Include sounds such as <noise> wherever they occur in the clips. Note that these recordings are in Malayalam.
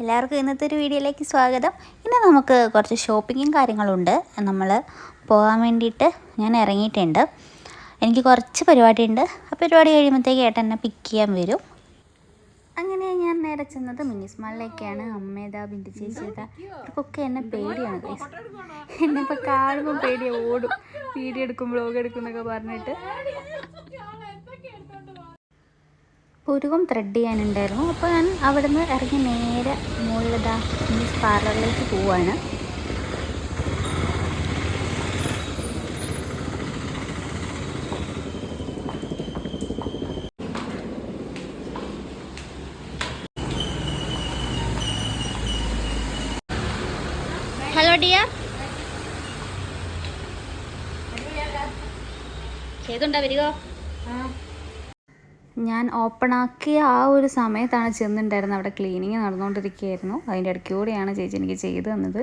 എല്ലാവർക്കും ഇന്നത്തെ ഒരു വീഡിയോയിലേക്ക് സ്വാഗതം. ഇന്ന് നമുക്ക് കുറച്ച് ഷോപ്പിങ്ങും കാര്യങ്ങളുണ്ട്. നമ്മൾ പോകാൻ വേണ്ടിയിട്ട് ഞാൻ ഇറങ്ങിയിട്ടുണ്ട്. എനിക്ക് കുറച്ച് പരിപാടിയുണ്ട്. ആ പരിപാടി കഴിയുമ്പോഴത്തേക്ക് ഏട്ടൻ എന്നെ പിക്ക് ചെയ്യാൻ വരും. അങ്ങനെ ഞാൻ നേരെ ചെന്നത് മിനിസ് മാളിലേക്കാണ്. അമ്മേതാ ബിന്ദു ചേച്ചിയതാ ഇവർക്കൊക്കെ എന്നെ പേടിയാണ്. എന്നെ ഇപ്പോൾ കാണുമ്പോൾ പേടിയാണ് ഓടും. വീഡിയോ എടുക്കും വ്ലോഗ് എടുക്കും എന്നൊക്കെ പറഞ്ഞിട്ട്. പുരുകം ത്രെഡ് ചെയ്യാനുണ്ടായിരുന്നു. അപ്പോൾ ഞാൻ അവിടെ നിന്ന് ഇറങ്ങി നേരെ മുകളിലിതാ മീൻസ് പാർലറിലേക്ക് പോവാണ്. ഹലോ ഡിയർ ചെയ്തുണ്ടോ വരിക? ഞാൻ ഓപ്പൺ ആക്കിയ ആ ഒരു സമയത്താണ് ചെന്നിട്ടുണ്ടായിരുന്നത് അവിടെ ക്ലീനിങ് നടന്നുകൊണ്ടിരിക്കുകയായിരുന്നു അതിന്റെ ഇടയ്ക്ക് കൂടെയാണ് ചേച്ചി എനിക്ക് ചെയ്തു തന്നത്.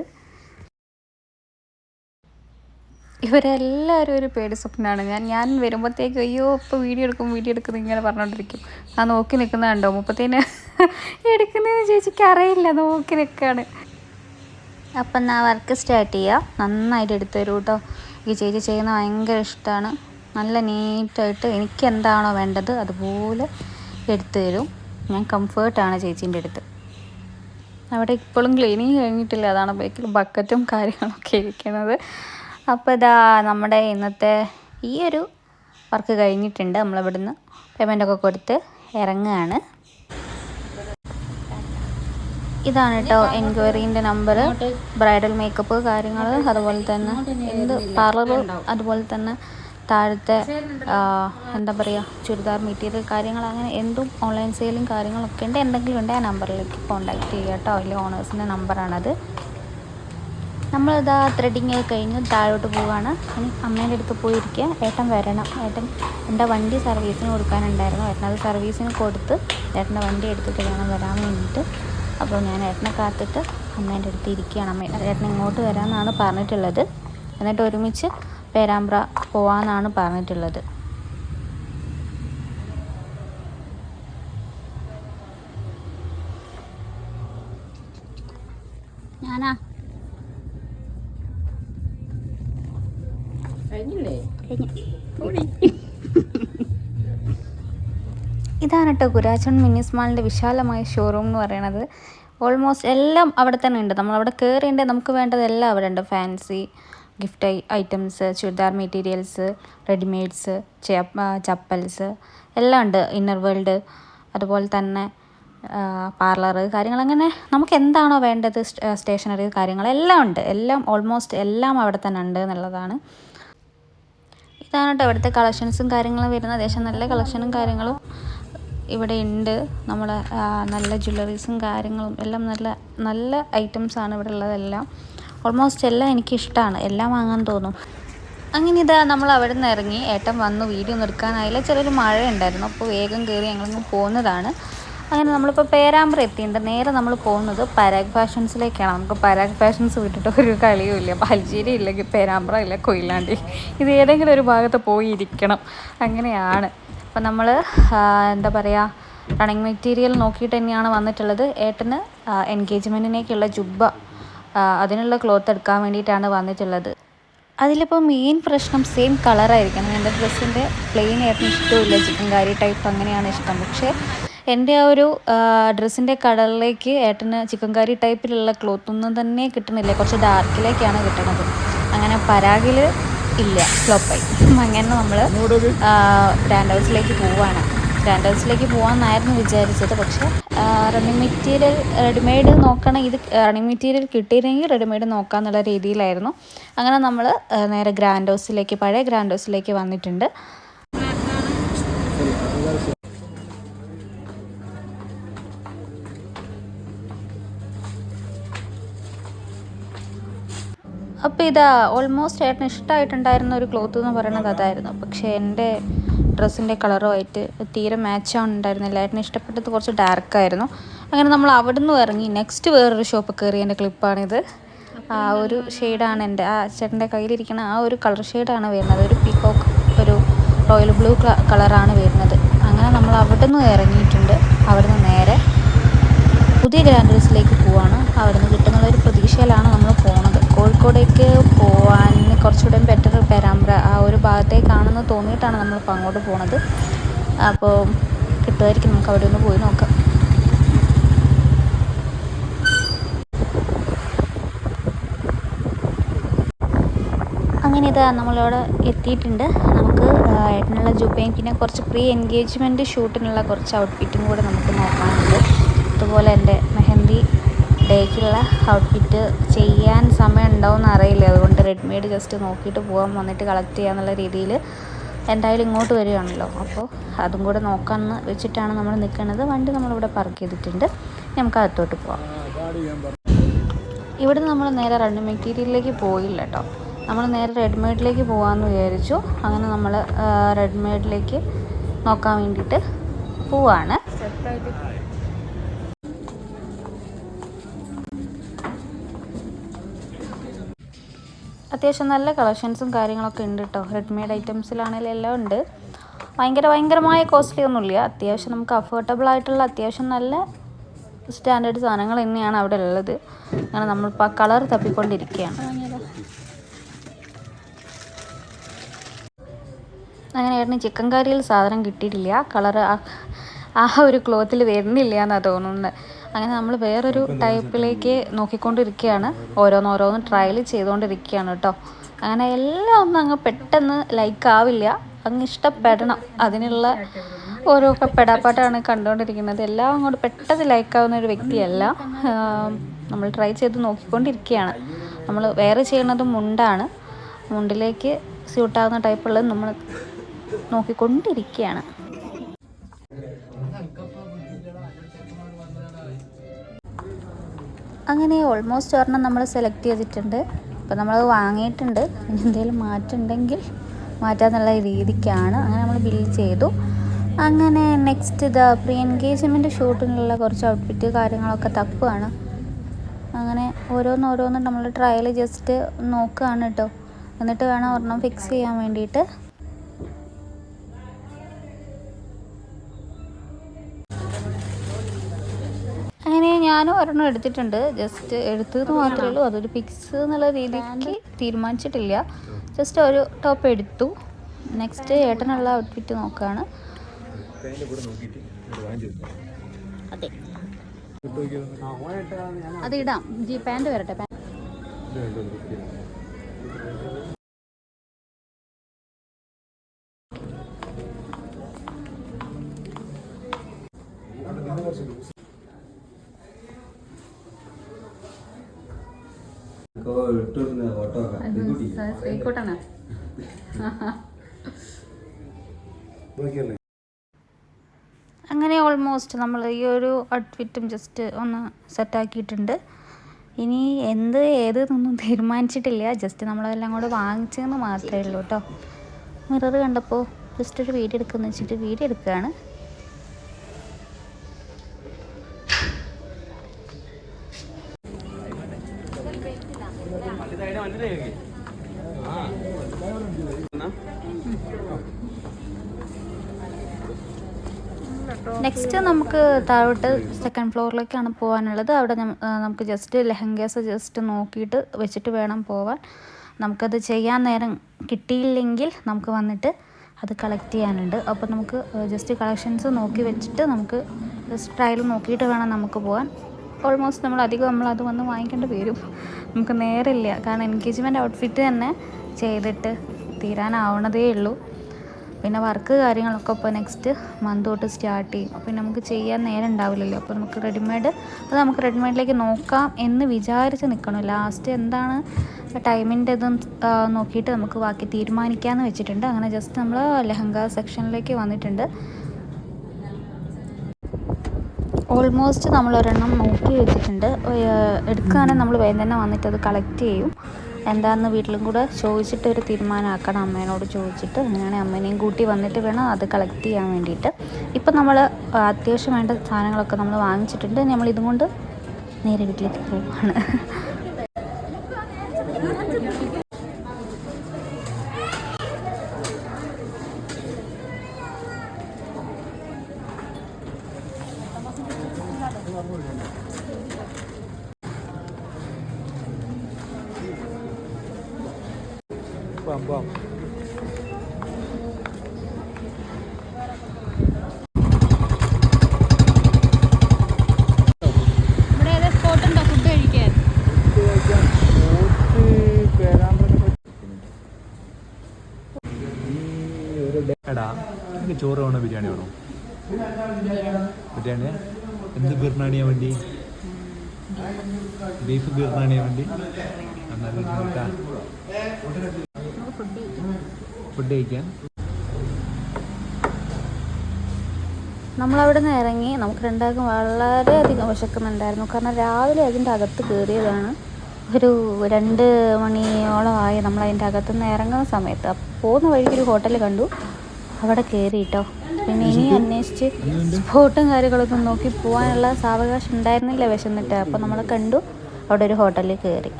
ഇവരെല്ലാവരും ഒരു പേടി സ്വപ്നമാണ്. ഞാൻ ഞാൻ വരുമ്പോഴത്തേക്ക് അയ്യോ ഇപ്പോൾ വീഡിയോ എടുക്കും വീഡിയോ എടുക്കും ഇങ്ങനെ പറഞ്ഞുകൊണ്ടിരിക്കും ആ നോക്കി നിൽക്കുന്ന കണ്ടോ? മുപ്പത്തേന് എടുക്കുന്നതെന്ന് ചേച്ചിക്ക് അറിയില്ല. നോക്കി നിൽക്കുകയാണ്. അപ്പം എന്നാൽ വർക്ക് സ്റ്റാർട്ട് ചെയ്യാം. നന്നായിട്ട് എടുത്തു തരൂ കേട്ടോ ഈ ചേച്ചി ചെയ്യുന്ന ഭയങ്കര ഇഷ്ടമാണ്. നല്ല നീറ്റായിട്ട് എനിക്ക് എന്താണോ വേണ്ടത് അതുപോലെ എടുത്തു തരും. ഞാൻ കംഫേർട്ടാണ് ചേച്ചീന്റെ അടുത്ത്. അവിടെ ഇപ്പോഴും ക്ലീനിങ് കഴിഞ്ഞിട്ടില്ല. അതാണ് ബേക്കിൽ ബക്കറ്റും കാര്യങ്ങളൊക്കെ ഇരിക്കുന്നത്. അപ്പോൾ ഇതാ നമ്മുടെ ഇന്നത്തെ ഈ ഒരു വർക്ക് കഴിഞ്ഞിട്ടുണ്ട്. നമ്മളിവിടുന്ന് പേയ്മെന്റൊക്കെ കൊടുത്ത് ഇറങ്ങുകയാണ്. ഇതാണ് കേട്ടോ എൻക്വയറീന്റെ നമ്പർ ബ്രൈഡൽ മേക്കപ്പ് കാര്യങ്ങൾ അതുപോലെ തന്നെ എന്ത് പാർലർ അതുപോലെ തന്നെ താഴത്തെ എന്താ പറയുക ചുരിദാർ മെറ്റീരിയൽ കാര്യങ്ങൾ അങ്ങനെ എന്തും ഓൺലൈൻ സെയിലും കാര്യങ്ങളൊക്കെ ഉണ്ട്. എന്തെങ്കിലും ഉണ്ട് ആ നമ്പറിലേക്ക് കോൺടാക്ട് ചെയ്യുക കേട്ടോ. അതിലെ ഓണേഴ്സിന്റെ നമ്പറാണത് നമ്മളിതാ ത്രെഡിങ് കഴിഞ്ഞ് താഴോട്ട് പോവുകയാണ് ഇനി അമ്മേന്റെ അടുത്ത് പോയിരിക്കുക ഏട്ടൻ വരണം. ഏട്ടൻ എന്റെ വണ്ടി സർവീസിന് കൊടുക്കാനുണ്ടായിരുന്നു. ഏട്ടൻ അത് സർവീസിന് കൊടുത്ത് ഏട്ടന്റെ വണ്ടി എടുത്തിട്ട് വേണം വരാൻ വേണ്ടിയിട്ട്. അപ്പോൾ ഞാൻ ഏട്ടനെ കാത്തിട്ട് അമ്മേന്റെ അടുത്ത് ഇരിക്കുകയാണ്. അമ്മ ഏട്ടൻ ഇങ്ങോട്ട് വരാമെന്നാണ് പറഞ്ഞിട്ടുള്ളത്. എന്നിട്ട് ഒരുമിച്ച് പേരാമ്പ്ര പോവാന്നാണ് പറഞ്ഞിട്ടുള്ളത്. ഞാനാ? ഇതാണ് കേട്ടോ കുരാച്ചൺ മിന്നിസ് മാളിന്റെ വിശാലമായ ഷോറൂം എന്ന് പറയുന്നത് ഓൾമോസ്റ്റ് എല്ലാം അവിടെ തന്നെ ഉണ്ട്. നമ്മളവിടെ കയറിയുണ്ടെങ്കിൽ നമുക്ക് വേണ്ടതെല്ലാം അവിടെ ഉണ്ട്. Fancy gift items churidar materials readymades chappals എല്ലാം ഉണ്ട്. ഇന്നർ വേൾഡ് അതുപോലെ തന്നെ പാർലർ കാര്യങ്ങൾ. അങ്ങനെ നമുക്ക് എന്താണോ വേണ്ടത് സ്റ്റേഷനറി കാര്യങ്ങൾ എല്ലാം ഉണ്ട്. എല്ലാം ഓൾമോസ്റ്റ് എല്ലാം അവിടെ തന്നെ ഉണ്ട് എന്നുള്ളതാണ്. ഇതാണ് കേട്ടോ ഇവിടുത്തെ കളക്ഷൻസും കാര്യങ്ങളും വരുന്ന അത്യാവശ്യം നല്ല കളക്ഷനും കാര്യങ്ങളും ഇവിടെ ഉണ്ട്. നമ്മളെ നല്ല ജ്വല്ലറീസും കാര്യങ്ങളും എല്ലാം നല്ല നല്ല ഐറ്റംസാണ് ഇവിടെ ഉള്ളതെല്ലാം. ഓൾമോസ്റ്റ് എല്ലാം എനിക്കിഷ്ടമാണ് എല്ലാം വാങ്ങാൻ തോന്നും. അങ്ങനെ ഇതാ നമ്മൾ അവിടെ നിന്ന് ഇറങ്ങി. ഏട്ടൻ വന്നു. വീഡിയോ നിർക്കാനായില്ല ചെറിയൊരു മഴ ഉണ്ടായിരുന്നു അപ്പോൾ വേഗം കയറി ഞങ്ങളങ്ങ് പോകുന്നതാണ്. അങ്ങനെ നമ്മളിപ്പോൾ പേരാമ്പ്ര എത്തിയിട്ടുണ്ട് നേരെ നമ്മൾ പോകുന്നത് പരാഗ് ഫാഷൻസിലേക്കാണ്. നമുക്ക് പരാഗ് ഫാഷൻസ് വിട്ടിട്ട് ഒരു കളിയും ഇല്ല. അൽജീരിയ ഇല്ലെങ്കിൽ പേരാമ്പ്ര ഇല്ല കൊയിലാണ്ടി. ഇത് ഏതെങ്കിലും ഒരു ഭാഗത്ത് പോയി ഇരിക്കണം. അങ്ങനെയാണ്. അപ്പം നമ്മൾ എന്താ പറയുക റണ്ണിങ് മെറ്റീരിയൽ നോക്കിയിട്ട് തന്നെയാണ് വന്നിട്ടുള്ളത്. ഏട്ടന് എൻഗേജ്മെന്റിനേക്കുള്ള ജുബ്ബ അതിനുള്ള ക്ലോത്ത് എടുക്കാൻ വേണ്ടിയിട്ടാണ് വന്നിട്ടുള്ളത്. അതിലിപ്പോൾ മെയിൻ പ്രശ്നം സെയിം കളറായിരിക്കണം എന്റെ ഡ്രസ്സിന്റെ പ്ലെയിൻ ആയിരുന്നു ഇഷ്ടമില്ല ചിക്കൻ കാരി ടൈപ്പ് അങ്ങനെയാണ് ഇഷ്ടം. പക്ഷേ എന്റെ ആ ഒരു ഡ്രസ്സിന്റെ കളറിലേക്ക് ഏട്ടന് ചിക്കൻ കാരി ടൈപ്പിലുള്ള ക്ലോത്ത് ഒന്നും തന്നെ കിട്ടുന്നില്ല. കുറച്ച് ഡാർക്കിലേക്കാണ് കിട്ടുന്നത് അങ്ങനെ പരാഗിൽ ഇല്ല. ഫ്ലോപ്പായി <laughs> അങ്ങനെ നമ്മൾ ബ്രാൻഡ് ഹൗസിലേക്ക് പോവാണ്. ഗ്രാൻഡ് ഹൗസിലേക്ക് പോകാമെന്നായിരുന്നു വിചാരിച്ചത്. പക്ഷേ റണ്ണിങ് മെറ്റീരിയൽ റെഡിമെയ്ഡ് നോക്കണം ഇത് റണ്ണിങ് മെറ്റീരിയൽ കിട്ടിയിരുന്നെങ്കിൽ റെഡിമെയ്ഡ് നോക്കാം എന്നുള്ള രീതിയിലായിരുന്നു. അങ്ങനെ നമ്മൾ നേരെ ഗ്രാൻഡ് ഹൗസിലേക്ക് പഴയ ഗ്രാൻഡ് ഹൗസിലേക്ക് വന്നിട്ടുണ്ട്. അപ്പോൾ ഇതാ ഓൾമോസ്റ്റ് ഏട്ടന് ഇഷ്ടമായിട്ടുണ്ടായിരുന്ന ഒരു ക്ലോത്ത് എന്ന് പറയുന്നത് അതായിരുന്നു. പക്ഷേ എന്റെ ഡ്രസ്സിന്റെ കളറുമായിട്ട് തീരെ മാച്ച് ആവുന്നുണ്ടായിരുന്നില്ല. ഏട്ടന് ഇഷ്ടപ്പെട്ടത് കുറച്ച് ഡാർക്കായിരുന്നു അങ്ങനെ നമ്മൾ അവിടെ നിന്ന് ഇറങ്ങി നെക്സ്റ്റ് വേറൊരു ഷോപ്പ് കയറി എന്റെ ക്ലിപ്പാണിത് ആ ഒരു ഷെയ്ഡാണ് എന്റെ ആ ചേട്ടന്റെ കയ്യിലിരിക്കുന്ന ആ ഒരു കളർ ഷെയ്ഡാണ് വരുന്നത്. ഒരു പീക്കോക്ക് ഒരു റോയൽ ബ്ലൂ കളറാണ് വരുന്നത്. അങ്ങനെ നമ്മൾ അവിടെ നിന്ന് ഇറങ്ങിയിട്ടുണ്ട്. അവിടെ നിന്ന് നേരെ പുതിയ ഗ്രാൻഡ് ഹൗസിലേക്ക് പോവാണ്. അവിടെ നിന്ന് കിട്ടുന്നുള്ള ഒരു പ്രതീക്ഷയിലാണ് നമ്മൾ പോണത്. കോഴിക്കോടേക്ക് പോവാൻ കുറച്ചുകൂടെ ബെറ്റർ പേരാമ്പ്ര ആ. ഒരു ഭാഗത്തേക്കാണെന്ന് തോന്നിയിട്ടാണ് നമ്മളിപ്പോൾ അങ്ങോട്ട് പോണത്. അപ്പോൾ കിട്ടുമായിരിക്കും. നമുക്ക് അവിടെ ഒന്ന് പോയി നോക്കാം. അങ്ങനെ ഇതാ നമ്മളവിടെ എത്തിയിട്ടുണ്ട്. നമുക്ക് ഏട്ടനുള്ള ജുബയും പിന്നെ കുറച്ച് പ്രീ എൻഗേജ്മെന്റ് ഷൂട്ടിനുള്ള കുറച്ച് ഔട്ട്ഫിറ്റും കൂടെ നമുക്ക് നോക്കാനുണ്ട്. അതുപോലെ എന്റെ മെഹന്തി ഡേക്കുള്ള ഔട്ട്ഫിറ്റ് ചെയ്യാൻ സമയം ഉണ്ടാവുമെന്ന് അറിയില്ല. അതുകൊണ്ട് റെഡ്മിയുടെ ജസ്റ്റ് നോക്കിയിട്ട് പോകാൻ വന്നിട്ട് കളക്ട് ചെയ്യാമെന്നുള്ള രീതിയിൽ എന്തായാലും ഇങ്ങോട്ട് വരികയാണല്ലോ. അപ്പോൾ അതും കൂടെ നോക്കാമെന്ന് വെച്ചിട്ടാണ് നമ്മൾ നിൽക്കുന്നത് വണ്ടി നമ്മളിവിടെ പാർക്ക് ചെയ്തിട്ടുണ്ട്. നമുക്ക് അകത്തോട്ട് പോവാം. ഇവിടെ നമ്മൾ നേരെ റണ്ണ് മെറ്റീരിയലിലേക്ക് പോയില്ല കേട്ടോ. നമ്മൾ നേരെ റെഡ്മെയ്ഡിലേക്ക് പോകാമെന്ന് വിചാരിച്ചു. അങ്ങനെ നമ്മൾ റെഡ്മെയ്ഡിലേക്ക് നോക്കാൻ വേണ്ടിയിട്ട് പോവാണ്. അത്യാവശ്യം നല്ല കളക്ഷൻസും കാര്യങ്ങളൊക്കെ ഉണ്ട് കേട്ടോ റെഡ്മെയ്ഡ് ഐറ്റംസിലാണെങ്കിലും എല്ലാം ഉണ്ട്. ഭയങ്കര ഭയങ്കരമായ കോസ്റ്റ്ലി ഒന്നുമില്ല. അത്യാവശ്യം നമുക്ക് അഫോർഡബിൾ ആയിട്ടുള്ള അത്യാവശ്യം നല്ല സ്റ്റാൻഡേർഡ് സാധനങ്ങൾ തന്നെയാണ് അവിടെ ഉള്ളത്. അങ്ങനെ നമ്മളിപ്പോൾ ആ കളർ തപ്പിക്കൊണ്ടിരിക്കുകയാണ്. അങ്ങനെ ചിക്കൻ കറിയിൽ സാധനം കിട്ടിയിട്ടില്ല. കളർ ആ ഒരു ക്ലോത്തിൽ വരുന്നില്ല എന്നാണ് തോന്നുന്നത്. അങ്ങനെ നമ്മൾ വേറൊരു ടൈപ്പിലേക്ക് നോക്കിക്കൊണ്ടിരിക്കുകയാണ്. ഓരോന്നോരോന്ന് ട്രയൽ ചെയ്തുകൊണ്ടിരിക്കുകയാണ് കേട്ടോ. അങ്ങനെ എല്ലാം ഒന്നും അങ്ങ് പെട്ടെന്ന് ലൈക്ക് ആവില്ല. അങ്ങ് ഇഷ്ടപ്പെടണം. അതിനുള്ള ഓരോ പെടാപ്പാട്ടാണ് കണ്ടുകൊണ്ടിരിക്കുന്നത് എല്ലാം അങ്ങോട്ട് പെട്ടെന്ന് ലൈക്ക് ആവുന്ന ഒരു വ്യക്തിയല്ല. നമ്മൾ ട്രൈ ചെയ്ത് നോക്കിക്കൊണ്ടിരിക്കുകയാണ്. നമ്മൾ വേറെ ചെയ്യുന്നത് മുണ്ടാണ്. മുണ്ടിലേക്ക് സ്യൂട്ടാവുന്ന ടൈപ്പുള്ളത് നമ്മൾ നോക്കിക്കൊണ്ടിരിക്കുകയാണ്. അങ്ങനെ ഓൾമോസ്റ്റ് ഒരെണ്ണം നമ്മൾ സെലക്ട് ചെയ്തിട്ടുണ്ട്. അപ്പോൾ നമ്മൾ വാങ്ങിയിട്ടുണ്ട്. ഇനി എന്തെങ്കിലും മാറ്റുണ്ടെങ്കിൽ മാറ്റാന്നുള്ള രീതിക്കാണ്. അങ്ങനെ നമ്മൾ ബിൽ ചെയ്തു. അങ്ങനെ നെക്സ്റ്റ് ഇത് പ്രീ എൻഗേജ്മെന്റ് ഷൂട്ടിനുള്ള കുറച്ച് ഔട്ട്ഫിറ്റ് കാര്യങ്ങളൊക്കെ തപ്പാണ് അങ്ങനെ ഓരോന്നോരോന്നും നമ്മൾ ട്രയൽ ജസ്റ്റ് നോക്കുകയാണ് കേട്ടോ എന്നിട്ട് വേണം ഒരെണ്ണം ഫിക്സ് ചെയ്യാൻ വേണ്ടിയിട്ട്. ഞാനും ഒരെണ്ണം എടുത്തിട്ടുണ്ട്. ജസ്റ്റ് എടുത്തത് മാത്രമേ ഉള്ളൂ. അതൊരു പിക്സ് എന്നുള്ള രീതിക്ക് തീരുമാനിച്ചിട്ടില്ല. ജസ്റ്റ് ഒരു ടോപ്പ് എടുത്തു. നെക്സ്റ്റ് ഏട്ടനുള്ള ഔട്ട്ഫിറ്റ് നോക്കുകയാണ് അതെ. അത് ഇടാം. ജി പാന്റ് വരട്ടെ പാന്റ് ശ്രീക്കോട്ടാണ് അങ്ങനെ ഓൾമോസ്റ്റ് നമ്മൾ ഈ ഒരു ഔട്ട്ഫിറ്റും ജസ്റ്റ് ഒന്ന് സെറ്റാക്കിയിട്ടുണ്ട് ഇനി എന്ത് ഏത് എന്നൊന്നും തീരുമാനിച്ചിട്ടില്ല. ജസ്റ്റ് നമ്മളതെല്ലാം കൂടെ വാങ്ങിച്ചതെന്ന് മാത്രമേ ഉള്ളൂ കേട്ടോ. മിറർ കണ്ടപ്പോൾ ജസ്റ്റ് ഒരു വീഡിയോ എടുക്കുമെന്ന് വെച്ചിട്ട് വീഡിയോ എടുക്കുകയാണ് നെക്സ്റ്റ് നമുക്ക് താഴോട്ട് സെക്കൻഡ് ഫ്ലോറിലേക്കാണ് പോകാനുള്ളത്. അവിടെ നമുക്ക് ജസ്റ്റ് ലെഹങ്കാസ് ജസ്റ്റ് നോക്കിയിട്ട് വെച്ചിട്ട് വേണം പോവാൻ. നമുക്കത് ചെയ്യാൻ നേരം കിട്ടിയില്ലെങ്കിൽ നമുക്ക് വന്നിട്ട് അത് കളക്ട് ചെയ്യാനുണ്ട്. അപ്പോൾ നമുക്ക് ജസ്റ്റ് കളക്ഷൻസ് നോക്കി വെച്ചിട്ട് നമുക്ക് ജസ്റ്റ് ട്രയൽ നോക്കിയിട്ട് വേണം നമുക്ക് പോകാൻ ഓൾമോസ്റ്റ് നമ്മൾ അധികം നമ്മൾ അത് വന്ന് വാങ്ങിക്കേണ്ടി വരും. നമുക്ക് നേരമില്ല കാരണം എൻഗേജ്മെന്റ് ഔട്ട്ഫിറ്റ് തന്നെ ചെയ്തിട്ട് തീരാനാവണതേ ഉള്ളൂ. പിന്നെ വർക്ക് കാര്യങ്ങളൊക്കെ ഇപ്പോൾ നെക്സ്റ്റ് മന്ത് തൊട്ട് സ്റ്റാർട്ട് ചെയ്യും. അപ്പോൾ നമുക്ക് ചെയ്യാൻ നേരം ഉണ്ടാവില്ലല്ലോ. അപ്പോൾ നമുക്ക് റെഡിമെയ്ഡ് അത് നമുക്ക് റെഡിമെയ്ഡിലേക്ക് നോക്കാം എന്ന് വിചാരിച്ച് നിൽക്കണം ലാസ്റ്റ് എന്താണ് ടൈമിന്റെ ഇതും നോക്കിയിട്ട് നമുക്ക് ബാക്കി തീരുമാനിക്കാമെന്ന് വെച്ചിട്ടുണ്ട്. അങ്ങനെ ജസ്റ്റ് നമ്മൾ ലെഹങ്ക സെക്ഷനിലേക്ക് വന്നിട്ടുണ്ട്. ഓൾമോസ്റ്റ് നമ്മൾ ഒരെണ്ണം നോക്കി വെച്ചിട്ടുണ്ട്. എടുക്കുകയാണെങ്കിൽ നമ്മൾ വേഗം തന്നെ വന്നിട്ട് അത് കളക്ട് ചെയ്യും. എന്താണെന്ന് വീട്ടിലും കൂടെ ചോദിച്ചിട്ട് ഒരു തീരുമാനമാക്കണം. അമ്മേനോട് ചോദിച്ചിട്ട് അങ്ങനെയാണെങ്കിൽ അമ്മേനെയും കൂട്ടി വന്നിട്ട് വേണം അത് കളക്ട് ചെയ്യാൻ വേണ്ടിയിട്ട്. ഇപ്പം നമ്മൾ അത്യാവശ്യം വേണ്ട സാധനങ്ങളൊക്കെ നമ്മൾ വാങ്ങിച്ചിട്ടുണ്ട്. നമ്മൾ ഇതും കൊണ്ട് നേരെ വീട്ടിലേക്ക് പോവുകയാണ് Thank പോവാം ഇവിടെ ഏതാ സ്പോട്ട് ഉണ്ടോ? ഫുഡ് കഴിക്കാൻ. എടാ എനിക്ക് ചോറ് വേണോ ബിരിയാണി വേണോ? ബിരിയാണി എന്ത് ബിർണാണിയാ വേണ്ടി? ബീഫ് ബിർണാണിയാ വേണ്ടി? എന്നാലും ഫുഡ് കഴിക്കാൻ. നമ്മളവിടെ നിന്ന് ഇറങ്ങി നമുക്ക് രണ്ടാൾക്കും വളരെയധികം വിശക്കുന്നുണ്ടായിരുന്നു. കാരണം രാവിലെ അതിന്റെ അകത്ത് കയറിയതാണ്. ഒരു രണ്ട് മണിയോളമായി നമ്മൾ അതിന്റെ അകത്തു നിന്ന് ഇറങ്ങുന്ന സമയത്ത്. പോകുന്ന വഴിക്ക് ഒരു ഹോട്ടൽ കണ്ടു. അവിടെ കയറി കേട്ടോ പിന്നെ ഇനി അന്വേഷിച്ച് സ്പോട്ടും കാര്യങ്ങളൊക്കെ നോക്കി പോകാനുള്ള സാവകാശം ഉണ്ടായിരുന്നില്ല വിശന്നിട്ട്. അപ്പോൾ നമ്മൾ കണ്ടു. അവിടെ ഒരു ഹോട്ടലിൽ കയറി.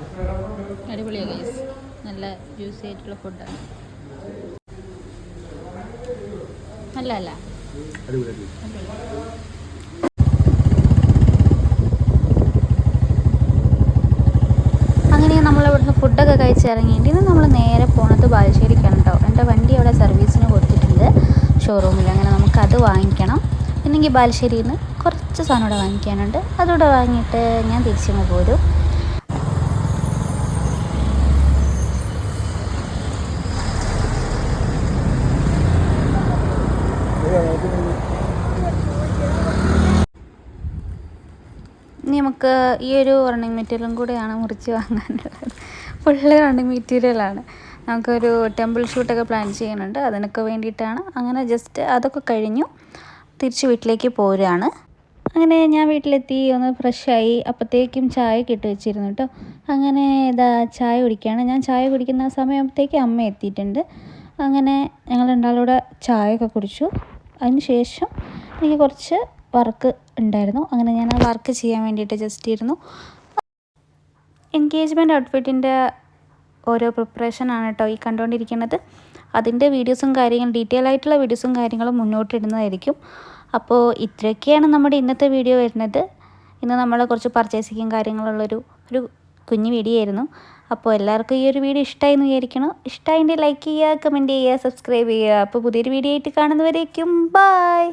അടിപൊളിയാണ് നല്ല ജ്യൂസി ആയിട്ടുള്ള ഫുഡാണ് അല്ല അല്ല? അങ്ങനെ നമ്മൾ ഇവിടുന്ന് ഫുഡൊക്കെ കഴിച്ച് ഇറങ്ങിയിട്ട് ഇന്ന് നമ്മൾ നേരെ പോണത് ബാലുശ്ശേരിക്കാണ് കേട്ടോ എന്റെ വണ്ടി അവിടെ സർവീസിന് കൊടുത്തിട്ടുണ്ട്. ഷോറൂമിൽ അങ്ങനെ നമുക്ക് അത് വാങ്ങിക്കണം. പിന്നെങ്കിൽ ബാലുശ്ശേരിയിൽ നിന്ന് കുറച്ച് സാധനം ഇവിടെ വാങ്ങിക്കാനുണ്ട്. അതിവിടെ വാങ്ങിയിട്ട് ഞാൻ തിരിച്ചു പോരും ഇനി നമുക്ക് ഈ ഒരു റണ്ണിങ് മെറ്റീരിയലും കൂടെയാണ് മുറിച്ച് വാങ്ങാനുള്ളത്. ഫുള്ള് റണ്ണിങ് മെറ്റീരിയലാണ് നമുക്കൊരു ടെമ്പിൾ ഷൂട്ടൊക്കെ പ്ലാൻ ചെയ്യുന്നുണ്ട്. അതിനൊക്കെ വേണ്ടിയിട്ടാണ്. അങ്ങനെ ജസ്റ്റ് അതൊക്കെ കഴിഞ്ഞു. തിരിച്ച് വീട്ടിലേക്ക് പോരുകയാണ് അങ്ങനെ ഞാൻ വീട്ടിലെത്തി. ഒന്ന് ഫ്രഷായി അപ്പോഴത്തേക്കും ചായ കിട്ടി വെച്ചിരുന്നു കേട്ടോ അങ്ങനെ ഇതാ ചായ കുടിക്കുകയാണ് ഞാൻ ചായ കുടിക്കുന്ന സമയമാകുമ്പോഴത്തേക്കും അമ്മ എത്തിയിട്ടുണ്ട്. അങ്ങനെ ഞങ്ങൾ രണ്ടാളൂടെ ചായയൊക്കെ കുടിച്ചു. അതിന് ശേഷം എനിക്ക് കുറച്ച് വർക്ക് ഉണ്ടായിരുന്നു. അങ്ങനെ ഞാൻ ആ വർക്ക് ചെയ്യാൻ വേണ്ടിയിട്ട് ജസ്റ്റ് ഇരുന്നു. എൻഗേജ്മെന്റ് ഔട്ട്ഫിറ്റിന്റെ ഓരോ പ്രിപ്പറേഷനാണ് കേട്ടോ ഈ കണ്ടുകൊണ്ടിരിക്കുന്നത് അതിന്റെ വീഡിയോസും കാര്യങ്ങളും ഡീറ്റെയിൽ ആയിട്ടുള്ള വീഡിയോസും കാര്യങ്ങളും മുന്നോട്ടിടുന്നതായിരിക്കും. അപ്പോൾ ഇത്രയൊക്കെയാണ് നമ്മുടെ ഇന്നത്തെ വീഡിയോ വരുന്നത്. ഇന്ന് നമ്മൾ കുറച്ച് പർച്ചേസിങ്ങും കാര്യങ്ങളുള്ളൊരു ഒരു കുഞ്ഞു വീഡിയോ ആയിരുന്നു. അപ്പോൾ എല്ലാവർക്കും ഈ ഒരു വീഡിയോ ഇഷ്ടമായി എന്ന് വിചാരിക്കണം ഇഷ്ടമായിട്ട് ലൈക്ക് ചെയ്യുക കമന്റ് ചെയ്യുക സബ്സ്ക്രൈബ് ചെയ്യുക. അപ്പോൾ പുതിയൊരു വീഡിയോ ആയിട്ട് കാണുന്നവരേക്കും ബായ്